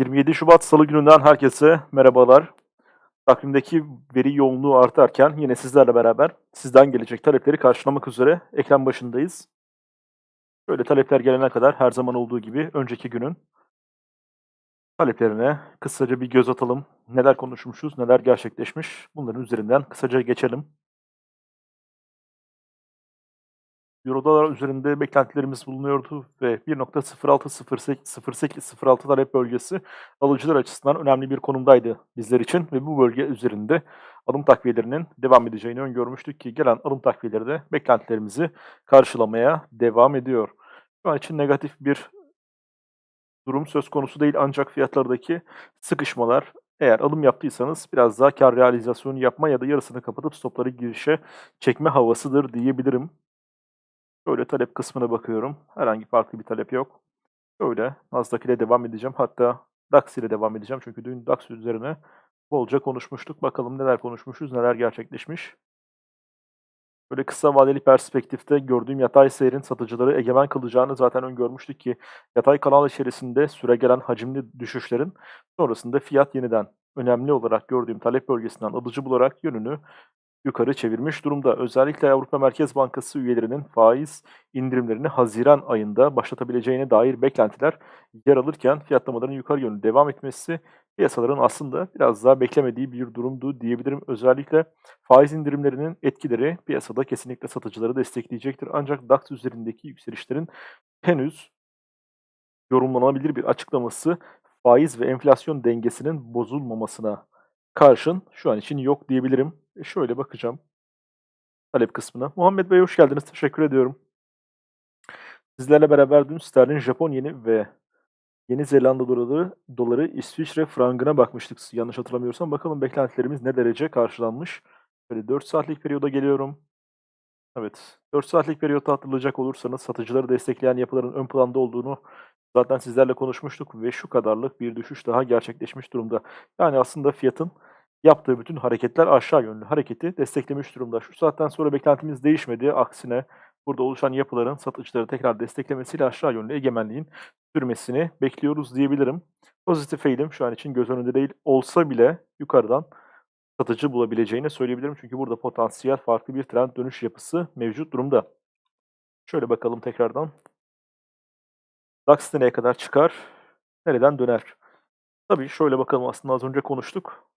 27 Şubat Salı gününden herkese merhabalar. Takvimdeki veri yoğunluğu artarken yine sizlerle beraber sizden gelecek talepleri karşılamak üzere ekran başındayız. Böyle talepler gelene kadar her zaman olduğu gibi önceki günün taleplerine kısaca bir göz atalım. Neler konuşmuşuz, neler gerçekleşmiş bunların üzerinden kısaca geçelim. Eurodolar üzerinde beklentilerimiz bulunuyordu ve 1.0608 talep bölgesi alıcılar açısından önemli bir konumdaydı bizler için ve bu bölge üzerinde alım takviyelerinin devam edeceğini öngörmüştük ki gelen alım takviyeleri de beklentilerimizi karşılamaya devam ediyor. Şu an için negatif bir durum söz konusu değil ancak fiyatlardaki sıkışmalar eğer alım yaptıysanız biraz daha kar realizasyonu yapma ya da yarısını kapatıp stopları girişe çekme havasıdır diyebilirim. Şöyle talep kısmına bakıyorum. Herhangi farklı bir talep yok. Şöyle Nasdaq ile devam edeceğim. Hatta DAX ile devam edeceğim. Çünkü dün DAX üzerine bolca konuşmuştuk. Bakalım neler konuşmuşuz, neler gerçekleşmiş. Böyle kısa vadeli perspektifte gördüğüm yatay seyrin satıcıları egemen kılacağını zaten öngörmüştük ki yatay kanal içerisinde süregelen hacimli düşüşlerin sonrasında fiyat yeniden önemli olarak gördüğüm talep bölgesinden alıcı bularak yönünü yukarı çevirmiş durumda. Özellikle Avrupa Merkez Bankası üyelerinin faiz indirimlerini Haziran ayında başlatabileceğine dair beklentiler yer alırken fiyatlamaların yukarı yönlü devam etmesi piyasaların aslında biraz daha beklemediği bir durumdu diyebilirim. Özellikle faiz indirimlerinin etkileri piyasada kesinlikle satıcıları destekleyecektir. Ancak DAX üzerindeki yükselişlerin henüz yorumlanabilir bir açıklaması faiz ve enflasyon dengesinin bozulmamasına karşın şu an için yok diyebilirim. Şöyle bakacağım talep kısmına. Muhammed Bey hoş geldiniz. Teşekkür ediyorum. Sizlerle beraber dün sterlin Japon yeni ve Yeni Zelanda doları, doları İsviçre frangına bakmıştık yanlış hatırlamıyorsam. Bakalım beklentilerimiz ne derece karşılanmış. Böyle 4 saatlik periyoda geliyorum. Evet, 4 saatlik periyotta hatırlayacak olursanız satıcıları destekleyen yapıların ön planda olduğunu zaten sizlerle konuşmuştuk ve şu kadarlık bir düşüş daha gerçekleşmiş durumda. Yani aslında fiyatın yaptığı bütün hareketler aşağı yönlü hareketi desteklemiş durumda. Şu saatten sonra beklentimiz değişmedi. Aksine burada oluşan yapıların satıcıları tekrar desteklemesiyle aşağı yönlü egemenliğin sürmesini bekliyoruz diyebilirim. Pozitif eğilim şu an için göz önünde değil olsa bile yukarıdan satıcı bulabileceğini söyleyebilirim. Çünkü burada potansiyel farklı bir trend dönüş yapısı mevcut durumda. Şöyle bakalım tekrardan. DAX nereye kadar çıkar? Nereden döner? Tabii şöyle bakalım aslında az önce konuştuk.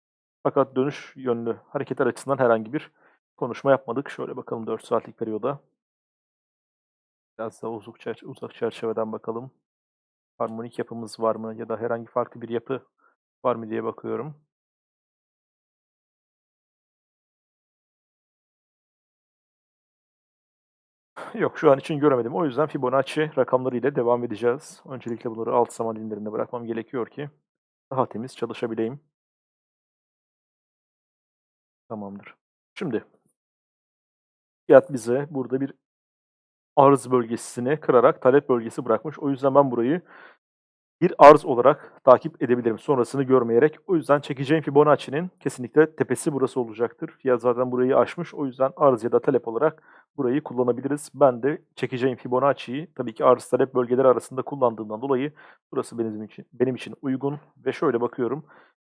Fakat dönüş yönlü hareketler açısından herhangi bir konuşma yapmadık. Şöyle bakalım 4 saatlik periyoda. Biraz daha uzak, çerçe uzak çerçeveden bakalım. Harmonik yapımız var mı ya da herhangi farklı bir yapı var mı diye bakıyorum. Yok şu an için göremedim. O yüzden Fibonacci rakamları ile devam edeceğiz. Öncelikle bunları alt zaman dilimlerinde bırakmam gerekiyor ki daha temiz çalışabileyim. Tamamdır. Şimdi fiyat bize burada bir arz bölgesini kırarak talep bölgesi bırakmış. O yüzden ben burayı bir arz olarak takip edebilirim. Sonrasını görmeyerek. O yüzden çekeceğim Fibonacci'nin kesinlikle tepesi burası olacaktır. Fiyat zaten burayı aşmış. O yüzden arz ya da talep olarak burayı kullanabiliriz. Ben de çekeceğim Fibonacci'yi tabii ki arz talep bölgeleri arasında kullandığımdan dolayı burası benim için benim için uygun ve şöyle bakıyorum.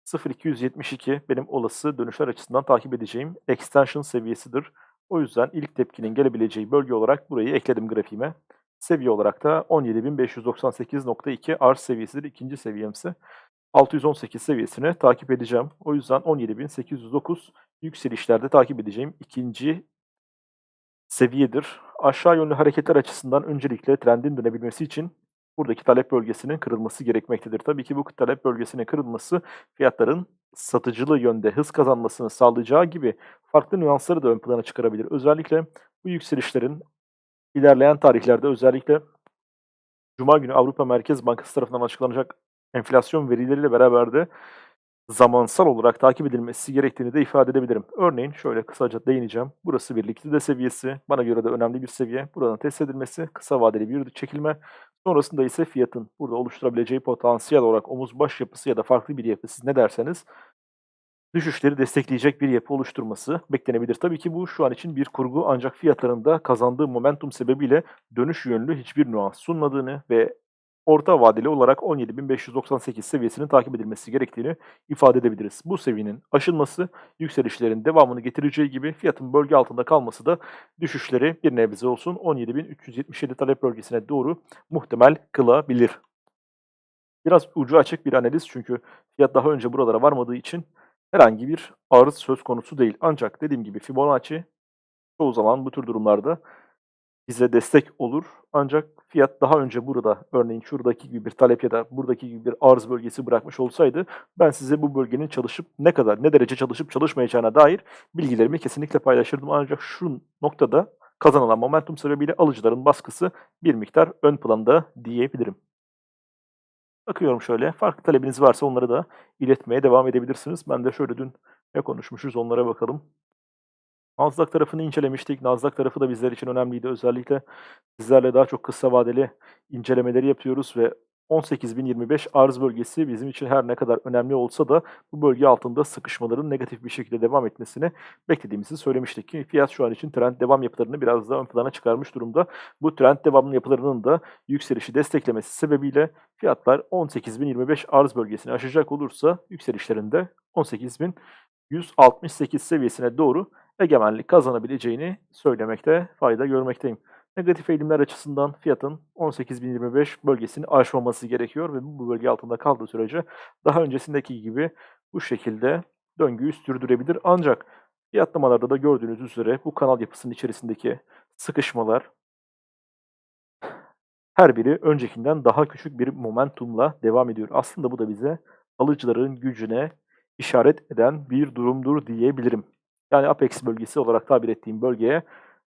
0.272 benim olası dönüşler açısından takip edeceğim extension seviyesidir. O yüzden ilk tepkinin gelebileceği bölge olarak burayı ekledim grafiğime. Seviye olarak da 17.598.2 arz seviyesidir. İkinci seviyemse 618 seviyesini takip edeceğim. O yüzden 17.809 yükselişlerde takip edeceğim ikinci seviyedir. Aşağı yönlü hareketler açısından öncelikle trendin dönebilmesi için buradaki talep bölgesinin kırılması gerekmektedir. Tabii ki bu talep bölgesinin kırılması fiyatların satıcılı yönde hız kazanmasını sağlayacağı gibi farklı nüansları da ön plana çıkarabilir. Özellikle bu yükselişlerin ilerleyen tarihlerde özellikle Cuma günü Avrupa Merkez Bankası tarafından açıklanacak enflasyon verileriyle beraber de zamansal olarak takip edilmesi gerektiğini de ifade edebilirim. Örneğin şöyle kısaca değineceğim. Burası bir likidite seviyesi. Bana göre de önemli bir seviye. Buradan test edilmesi, kısa vadeli bir çekilme. Sonrasında ise fiyatın burada oluşturabileceği potansiyel olarak omuz baş yapısı ya da farklı bir yapı siz ne derseniz düşüşleri destekleyecek bir yapı oluşturması beklenebilir. Tabii ki bu şu an için bir kurgu ancak fiyatlarında kazandığı momentum sebebiyle dönüş yönlü hiçbir nüans sunmadığını ve orta vadeli olarak 17.598 seviyesinin takip edilmesi gerektiğini ifade edebiliriz. Bu seviyenin aşılması yükselişlerin devamını getireceği gibi fiyatın bölge altında kalması da düşüşleri bir nebze olsun 17.377 talep bölgesine doğru muhtemel kılabilir. Biraz ucu açık bir analiz çünkü fiyat daha önce buralara varmadığı için herhangi bir arız söz konusu değil. Ancak dediğim gibi Fibonacci çoğu zaman bu tür durumlarda bize destek olur. Ancak fiyat daha önce burada örneğin şuradaki gibi bir talep ya da buradaki gibi bir arz bölgesi bırakmış olsaydı ben size bu bölgenin çalışıp ne kadar ne derece çalışıp çalışmayacağına dair bilgilerimi kesinlikle paylaşırdım. Ancak şu noktada kazanılan momentum sebebiyle alıcıların baskısı bir miktar ön planda diyebilirim. Bakıyorum şöyle, farklı talebiniz varsa onları da iletmeye devam edebilirsiniz. Ben de şöyle dün ne konuşmuşuz onlara bakalım. Nasdaq tarafını incelemiştik. Nasdaq tarafı da bizler için önemliydi. Özellikle sizlerle daha çok kısa vadeli incelemeleri yapıyoruz ve 18.025 arz bölgesi bizim için her ne kadar önemli olsa da bu bölge altında sıkışmaların negatif bir şekilde devam etmesini beklediğimizi söylemiştik ki fiyat şu an için trend devam yapılarını biraz daha ön plana çıkarmış durumda. Bu trend devamlı yapılarının da yükselişi desteklemesi sebebiyle fiyatlar 18.025 arz bölgesini aşacak olursa yükselişlerinde 18.168 seviyesine doğru egemenlik kazanabileceğini söylemekte fayda görmekteyim. Negatif eğilimler açısından fiyatın 18.025 bölgesini aşmaması gerekiyor ve bu bölge altında kaldığı sürece daha öncesindeki gibi bu şekilde döngüyü sürdürebilir. Ancak fiyatlamalarda da gördüğünüz üzere bu kanal yapısının içerisindeki sıkışmalar her biri öncekinden daha küçük bir momentumla devam ediyor. Aslında bu da bize alıcıların gücüne işaret eden bir durumdur diyebilirim. Yani apex bölgesi olarak tabir ettiğim bölgeye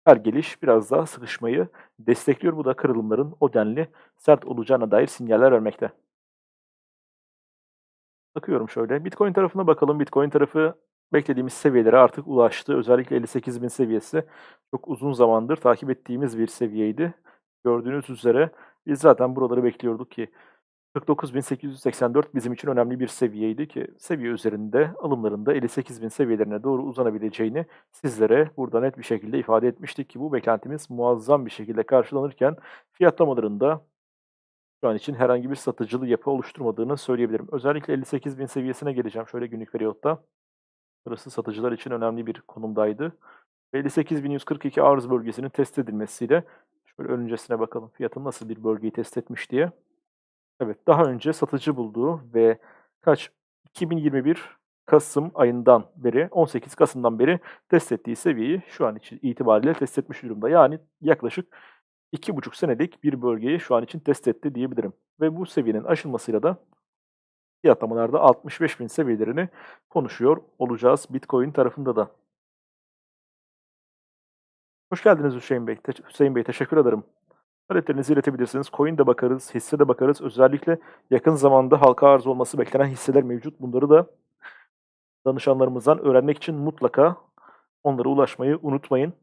her geliş biraz daha sıkışmayı destekliyor. Bu da kırılımların o denli sert olacağına dair sinyaller vermekte. Bakıyorum şöyle. Bitcoin tarafına bakalım. Bitcoin tarafı beklediğimiz seviyelere artık ulaştı. Özellikle 58 bin seviyesi çok uzun zamandır takip ettiğimiz bir seviyeydi. Gördüğünüz üzere biz zaten buraları bekliyorduk ki 49.884 bizim için önemli bir seviyeydi ki seviye üzerinde alımlarında 58.000 seviyelerine doğru uzanabileceğini sizlere burada net bir şekilde ifade etmiştik ki bu beklentimiz muazzam bir şekilde karşılanırken fiyatlamalarında şu an için herhangi bir satıcılı yapı oluşturmadığını söyleyebilirim. Özellikle 58.000 seviyesine geleceğim şöyle günlük periyotta. Burası satıcılar için önemli bir konumdaydı. 58.142 arz bölgesinin test edilmesiyle şöyle öncesine bakalım fiyatın nasıl bir bölgeyi test etmiş diye. Evet, daha önce satıcı bulduğu ve kaç 2021 Kasım ayından beri 18 Kasım'dan beri test ettiği seviyeyi şu an için itibariyle test etmiş durumda. Yani yaklaşık 2,5 senelik bir bölgeyi şu an için test etti diyebilirim. Ve bu seviyenin aşılmasıyla da fiyatlamalarda 65.000 seviyelerini konuşuyor olacağız Bitcoin tarafında da. Hoş geldiniz Hüseyin Bey. Te Hüseyin Bey teşekkür ederim. Taleplerinizi iletebilirsiniz. Coin de bakarız, hisse de bakarız. Özellikle yakın zamanda halka arz olması beklenen hisseler mevcut. Bunları da danışanlarımızdan öğrenmek için mutlaka onlara ulaşmayı unutmayın.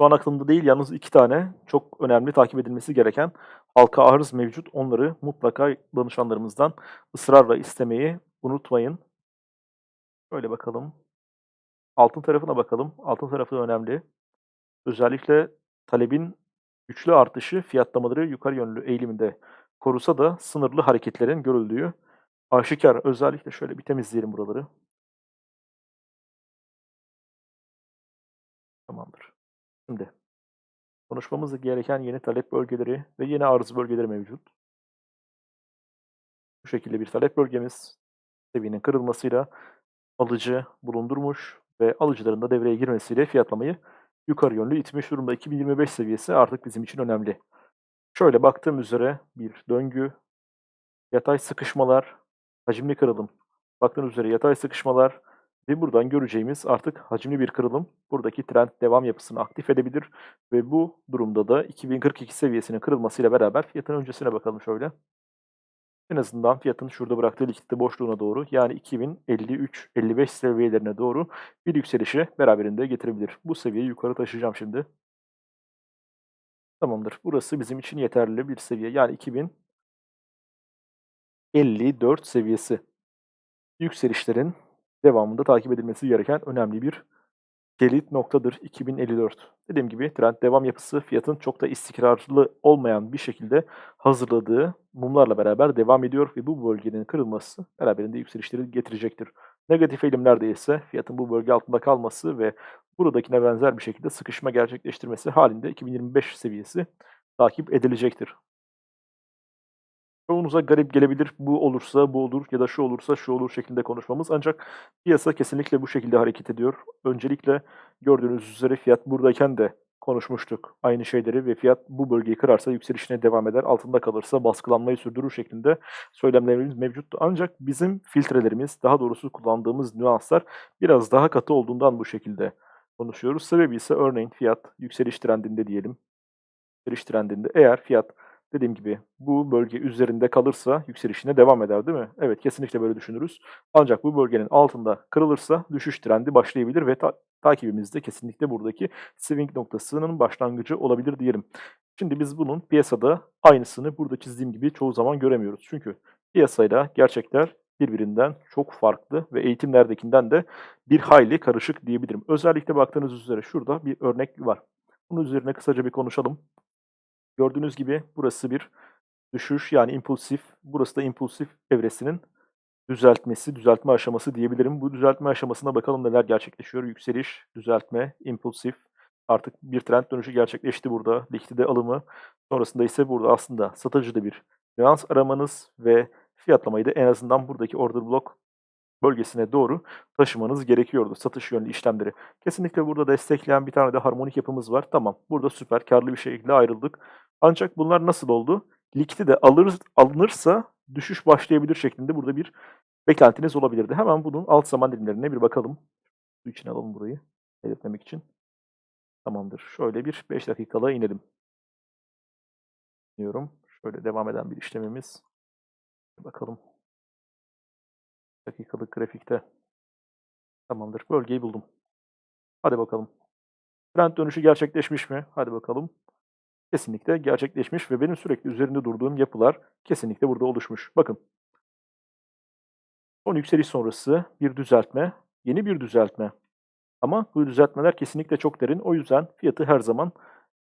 Şu an aklımda değil yalnız iki tane çok önemli takip edilmesi gereken halka arz mevcut. Onları mutlaka danışanlarımızdan ısrarla istemeyi unutmayın. Şöyle bakalım. Altın tarafına bakalım. Altın tarafı önemli. Özellikle talebin güçlü artışı fiyatlamaları yukarı yönlü eğiliminde korusa da sınırlı hareketlerin görüldüğü aşikar. Özellikle şöyle bir temizleyelim buraları. Tamamdır. Şimdi konuşmamız gereken yeni talep bölgeleri ve yeni arz bölgeleri mevcut. Bu şekilde bir talep bölgemiz seviyenin kırılmasıyla alıcı bulundurmuş ve alıcıların da devreye girmesiyle fiyatlamayı yukarı yönlü itmiş durumda. 2025 seviyesi artık bizim için önemli. Şöyle baktığım üzere bir döngü, yatay sıkışmalar, hacimli kırılım. Baktığınız üzere yatay sıkışmalar ve buradan göreceğimiz artık hacimli bir kırılım buradaki trend devam yapısını aktif edebilir ve bu durumda da 2042 seviyesinin kırılmasıyla beraber fiyatın öncesine bakalım şöyle. En azından fiyatın şurada bıraktığı likidite boşluğuna doğru yani 2053-55 seviyelerine doğru bir yükselişi beraberinde getirebilir. Bu seviyeyi yukarı taşıyacağım şimdi. Tamamdır. Burası bizim için yeterli bir seviye. Yani 2054 seviyesi. Yükselişlerin devamında takip edilmesi gereken önemli bir Kilit noktadır 2054. Dediğim gibi trend devam yapısı fiyatın çok da istikrarlı olmayan bir şekilde hazırladığı mumlarla beraber devam ediyor ve bu bölgenin kırılması beraberinde yükselişleri getirecektir. Negatif eğilimlerde ise fiyatın bu bölge altında kalması ve buradakine benzer bir şekilde sıkışma gerçekleştirmesi halinde 2025 seviyesi takip edilecektir. Çoğunuza garip gelebilir, bu olursa bu olur ya da şu olursa şu olur şeklinde konuşmamız ancak piyasa kesinlikle bu şekilde hareket ediyor. Öncelikle gördüğünüz üzere fiyat buradayken de konuşmuştuk aynı şeyleri ve fiyat bu bölgeyi kırarsa yükselişine devam eder, altında kalırsa baskılanmayı sürdürür şeklinde söylemlerimiz mevcuttu. Ancak bizim filtrelerimiz, daha doğrusu kullandığımız nüanslar biraz daha katı olduğundan bu şekilde konuşuyoruz. Sebebi ise örneğin fiyat yükseliş trendinde diyelim. Yükseliş trendinde eğer fiyat dediğim gibi bu bölge üzerinde kalırsa yükselişine devam eder, değil mi? Evet, kesinlikle böyle düşünürüz. Ancak bu bölgenin altında kırılırsa düşüş trendi başlayabilir ve ta takibimiz de kesinlikle buradaki swing noktasının başlangıcı olabilir diyelim. Şimdi biz bunun piyasada aynısını burada çizdiğim gibi çoğu zaman göremiyoruz. Çünkü piyasayla gerçekler birbirinden çok farklı ve eğitimlerdekinden de bir hayli karışık diyebilirim. Özellikle baktığınız üzere şurada bir örnek var. Bunun üzerine kısaca bir konuşalım. Gördüğünüz gibi burası bir düşüş yani impulsif, burası da impulsif evresinin düzeltmesi, düzeltme aşaması diyebilirim. Bu düzeltme aşamasına bakalım neler gerçekleşiyor. Yükseliş, düzeltme, impulsif. Artık bir trend dönüşü gerçekleşti burada. Likidite alımı. Sonrasında ise burada aslında satıcıda bir nüans aramanız ve fiyatlamayı da en azından buradaki order block bölgesine doğru taşımanız gerekiyordu satış yönlü işlemleri. Kesinlikle burada destekleyen bir tane de harmonik yapımız var. Tamam, burada süper karlı bir şekilde ayrıldık. Ancak bunlar nasıl oldu? Likiti de alır, alınırsa düşüş başlayabilir şeklinde burada bir beklentiniz olabilirdi. Hemen bunun alt zaman dilimlerine bir bakalım. Su için alalım burayı belirtmemek için. Tamamdır. Şöyle bir 5 dakikalığa inelim. Diyorum. Şöyle devam eden bir işlemimiz. Bakalım. Dakikalık grafikte. Tamamdır. Bölgeyi buldum. Hadi bakalım. Trend dönüşü gerçekleşmiş mi? Hadi bakalım. Kesinlikle gerçekleşmiş ve benim sürekli üzerinde durduğum yapılar kesinlikle burada oluşmuş. Bakın. Son yükseliş sonrası bir düzeltme, yeni bir düzeltme. Ama bu düzeltmeler kesinlikle çok derin. O yüzden fiyatı her zaman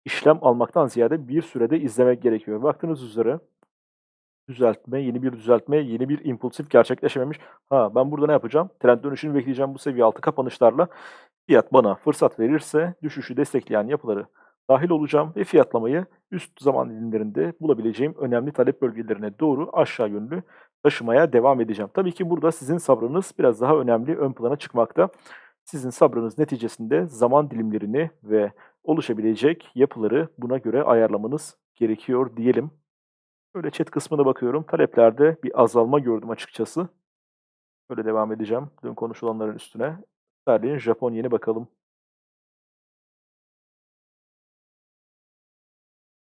işlem almaktan ziyade bir sürede izlemek gerekiyor. Baktığınız üzere düzeltme, yeni bir düzeltme, yeni bir impulsif gerçekleşememiş. Ha ben burada ne yapacağım? Trend dönüşünü bekleyeceğim bu seviye altı kapanışlarla. Fiyat bana fırsat verirse düşüşü destekleyen yapıları dahil olacağım ve fiyatlamayı üst zaman dilimlerinde bulabileceğim önemli talep bölgelerine doğru aşağı yönlü taşımaya devam edeceğim. Tabii ki burada sizin sabrınız biraz daha önemli ön plana çıkmakta. Sizin sabrınız neticesinde zaman dilimlerini ve oluşabilecek yapıları buna göre ayarlamanız gerekiyor diyelim. Şöyle chat kısmına bakıyorum. Taleplerde bir azalma gördüm açıkçası. Böyle devam edeceğim dün konuşulanların üstüne. Sterlin, Japon yeni bakalım.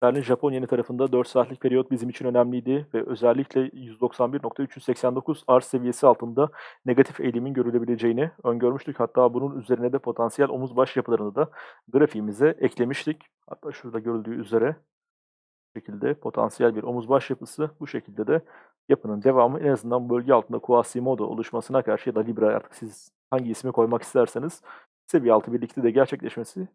Sterlin Japon yeni tarafında 4 saatlik periyot bizim için önemliydi ve özellikle 191.389 arz seviyesi altında negatif eğilimin görülebileceğini öngörmüştük. Hatta bunun üzerine de potansiyel omuz baş yapılarını da grafiğimize eklemiştik. Hatta şurada görüldüğü üzere şekilde potansiyel bir omuz baş yapısı bu şekilde de yapının devamı en azından bölge altında Quasimodo oluşmasına karşı ya da Libra artık siz hangi ismi koymak isterseniz seviye altı birlikte de gerçekleşmesi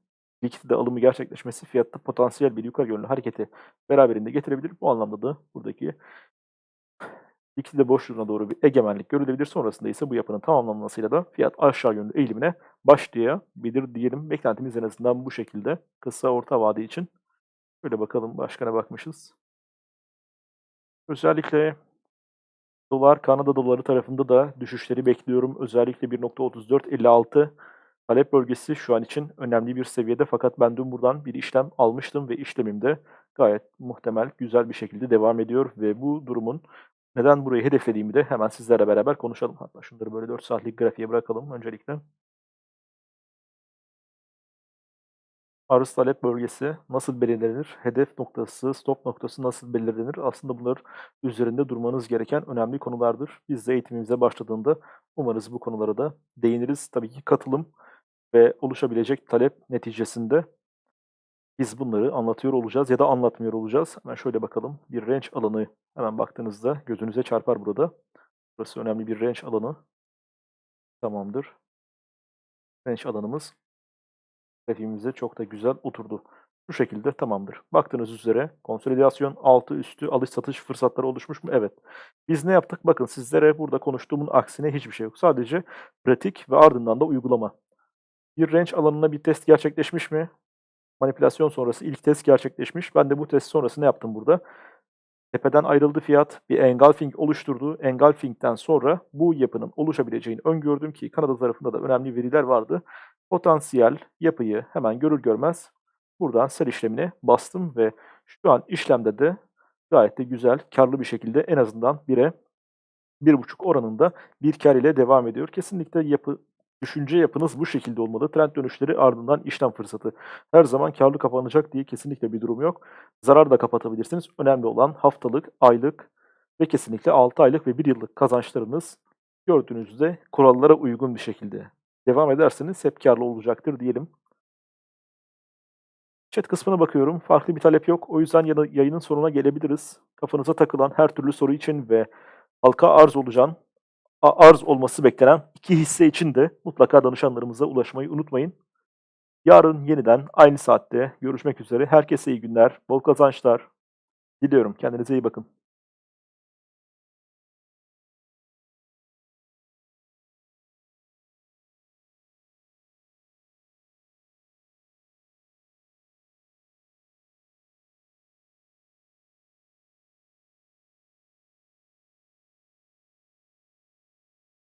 likidite alımı gerçekleşmesi fiyatta potansiyel bir yukarı yönlü hareketi beraberinde getirebilir. Bu anlamda da buradaki likidite boşluğuna doğru bir egemenlik görülebilir. Sonrasında ise bu yapının tamamlanmasıyla da fiyat aşağı yönlü eğilimine başlayabilir diyelim. Beklentimiz en azından bu şekilde kısa orta vade için. Şöyle bakalım başka ne bakmışız. Özellikle dolar, Kanada doları tarafında da düşüşleri bekliyorum. Özellikle 1.3456 talep bölgesi şu an için önemli bir seviyede fakat ben dün buradan bir işlem almıştım ve işlemim de gayet muhtemel, güzel bir şekilde devam ediyor ve bu durumun neden burayı hedeflediğimi de hemen sizlerle beraber konuşalım. Hatta şunları böyle 4 saatlik grafiğe bırakalım öncelikle. Arz talep bölgesi nasıl belirlenir? Hedef noktası, stop noktası nasıl belirlenir? Aslında bunlar üzerinde durmanız gereken önemli konulardır. Biz de eğitimimize başladığında umarız bu konulara da değiniriz. Tabii ki katılım ve oluşabilecek talep neticesinde biz bunları anlatıyor olacağız ya da anlatmıyor olacağız. Hemen şöyle bakalım. Bir range alanı hemen baktığınızda gözünüze çarpar burada. Burası önemli bir range alanı. Tamamdır. Range alanımız Grafiğimize çok da güzel oturdu. Şu şekilde tamamdır. Baktığınız üzere konsolidasyon altı üstü alış satış fırsatları oluşmuş mu? Evet. Biz ne yaptık? Bakın sizlere burada konuştuğumun aksine hiçbir şey yok. Sadece pratik ve ardından da uygulama. Bir range alanına bir test gerçekleşmiş mi? Manipülasyon sonrası ilk test gerçekleşmiş. Ben de bu test sonrası ne yaptım burada? Tepeden ayrıldı fiyat, bir engulfing oluşturdu. Engulfing'den sonra bu yapının oluşabileceğini öngördüm ki Kanada tarafında da önemli veriler vardı. Potansiyel yapıyı hemen görür görmez buradan sell işlemine bastım ve şu an işlemde de gayet de güzel, karlı bir şekilde en azından 1'e 1.5 oranında bir kar ile devam ediyor. Kesinlikle yapı düşünce yapınız bu şekilde olmalı. Trend dönüşleri ardından işlem fırsatı. Her zaman karlı kapanacak diye kesinlikle bir durum yok. Zarar da kapatabilirsiniz. Önemli olan haftalık, aylık ve kesinlikle 6 aylık ve 1 yıllık kazançlarınız gördüğünüzde kurallara uygun bir şekilde devam ederseniz hep karlı olacaktır diyelim. Chat kısmına bakıyorum. Farklı bir talep yok. O yüzden yayının sonuna gelebiliriz. Kafanıza takılan her türlü soru için ve halka arz olacağın, arz olması beklenen iki hisse için de mutlaka danışanlarımıza ulaşmayı unutmayın. Yarın yeniden aynı saatte görüşmek üzere. Herkese iyi günler, bol kazançlar diliyorum. Kendinize iyi bakın.